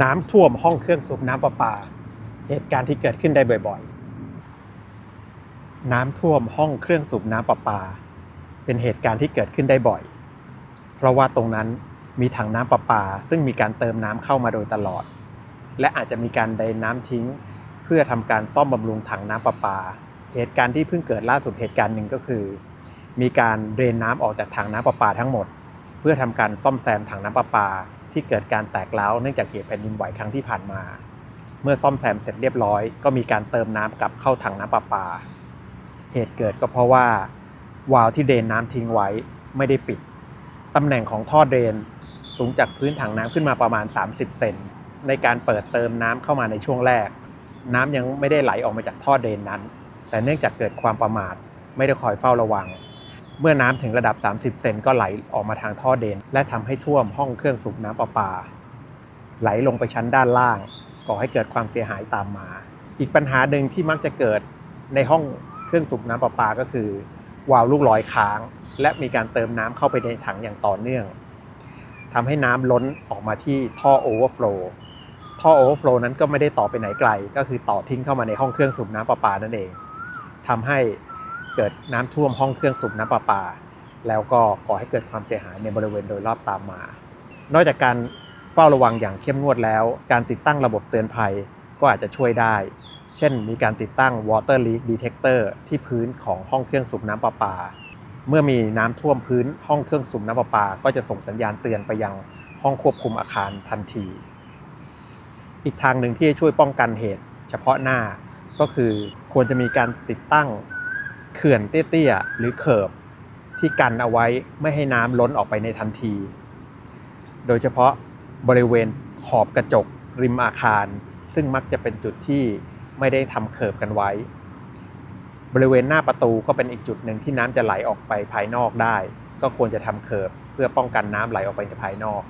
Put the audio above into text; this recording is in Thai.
น้ำท่วมห้องเครื่องสูบน้ำประปา เหตุการณ์ที่เกิดขึ้นได้บ่อยๆ น้ำท่วมห้องเครื่องสูบน้ำประปา เป็นเหตุการณ์ที่เกิดขึ้นได้บ่อย เพราะว่าตรงนั้นมีถังน้ำประปา ซึ่งมีการเติมน้ำเข้ามาโดยตลอด และอาจจะมีการเดนน้ำทิ้ง เพื่อทำการซ่อมบำรุงถังน้ำประปา เหตุการณ์ที่เพิ่งเกิดล่าสุดเหตุการณ์หนึ่งก็คือ มีการเดรนน้ำออกจากถังน้ำประปาทั้งหมด เพื่อทำการซ่อมแซมถังน้ำประปา ที่เกิดการแตกร้าวเนื่องจากเหตุแผ่นดินไหวครั้งที่ผ่านมา เมื่อซ่อมแซมเสร็จเรียบร้อย ก็มีการเติมน้ำกลับเข้าถังน้ำประปา เหตุเกิดก็เพราะว่าวาล์วที่เดนน้ำทิ้งไว้ไม่ได้ปิดตำแหน่งของท่อเดนสูงจากพื้นถังน้ำขึ้นมาประมาณ 30 เซนในการเปิดเติมน้ำเข้ามาในช่วงแรก น้ำยังไม่ได้ไหลออกมาจากท่อเดนนั้น แต่เนื่องจากเกิดความประมาทไม่ได้คอยเฝ้าระวัง เมื่อน้ำถึงระดับ 30 เซนก็ไหลออกมาทางท่อเดน และทำให้ท่วมห้องเครื่องสูบน้ำประปา ไหลลงไปชั้นด้านล่าง ก่อให้เกิดความเสียหายตามมา อีกปัญหาหนึ่งที่มักจะเกิดในห้องเครื่องสูบน้ำประปาก็คือ วาล์วลูกลอยค้าง และมีการเติมน้ำเข้าไปในถังอย่างต่อเนื่องทำให้น้ำล้นออกมาที่ท่อโอเวอร์โฟลท่อโอเวอร์โฟลนั้นก็ไม่ได้ต่อไปไหนไกล ก็คือต่อทิ้งเข้ามาในห้องเครื่องสูบน้ำประปานั่นเองทำให้ เกิดน้ำท่วมห้องเครื่องสูบน้ำประปา แล้วก็ก่อให้เกิดความเสียหายในบริเวณโดยรอบตามมา นอกจากการเฝ้าระวังอย่างเข้มงวดแล้ว การติดตั้งระบบเตือนภัยก็อาจจะช่วยได้ เช่น มีการติดตั้ง water leak detector ที่พื้นของห้องเครื่องสูบน้ำประปา เมื่อมีน้ำท่วมพื้นห้องเครื่องสูบน้ำประปา ก็จะส่งสัญญาณเตือนไปยังห้องควบคุมอาคารทันที อีกทางหนึ่งที่จะช่วยป้องกันเหตุ เฉพาะหน้าก็คือควรจะมีการติดตั้ง เขื่อนเตี้ยๆหรือเขิบที่กันเอาไว้ไม่ให้น้ำล้นออกไปในทันที โดยเฉพาะบริเวณขอบกระจกริมอาคาร ซึ่งมักจะเป็นจุดที่ไม่ได้ทำเขิบกันไว้ บริเวณหน้าประตูก็เป็นอีกจุดหนึ่งที่น้ำจะไหลออกไปภายนอกได้ ก็ควรจะทำเขิบเพื่อป้องกันน้ำไหลออกไปในภายนอก